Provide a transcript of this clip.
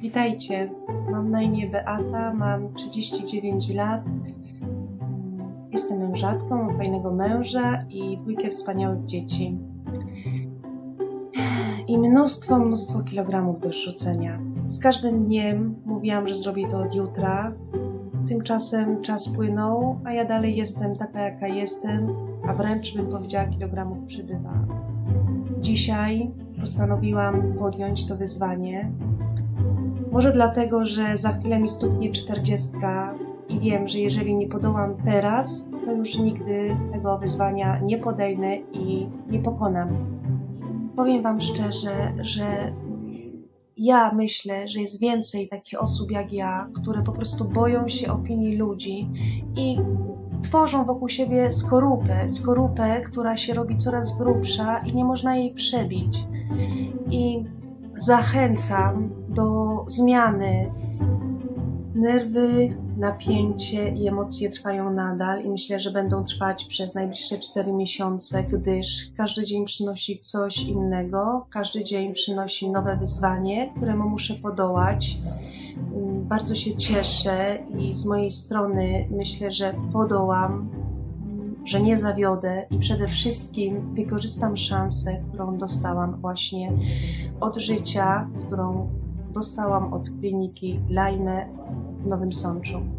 Witajcie. Mam na imię Beata, mam 39 lat. Jestem mężatką, fajnego męża i dwójkę wspaniałych dzieci. I mnóstwo, mnóstwo kilogramów do rzucenia. Z każdym dniem mówiłam, że zrobię to od jutra. Tymczasem czas płynął, a ja dalej jestem taka, jaka jestem, a wręcz bym powiedziała, kilogramów przybywa. Dzisiaj postanowiłam podjąć to wyzwanie. Może dlatego, że za chwilę mi stuknie czterdziestka i wiem, że jeżeli nie podołam teraz, to już nigdy tego wyzwania nie podejmę i nie pokonam. Powiem Wam szczerze, że ja myślę, że jest więcej takich osób jak ja, które po prostu boją się opinii ludzi i tworzą wokół siebie skorupę, skorupę, która się robi coraz grubsza i nie można jej przebić. I zachęcam do zmiany. Nerwy, napięcie i emocje trwają nadal i myślę, że będą trwać przez najbliższe 4 miesiące, gdyż każdy dzień przynosi coś innego, każdy dzień przynosi nowe wyzwanie, któremu muszę podołać. Bardzo się cieszę i z mojej strony myślę, że podołam, że nie zawiodę i przede wszystkim wykorzystam szansę, którą dostałam właśnie od życia, którą dostałam od kliniki Lajme w Nowym Sączu.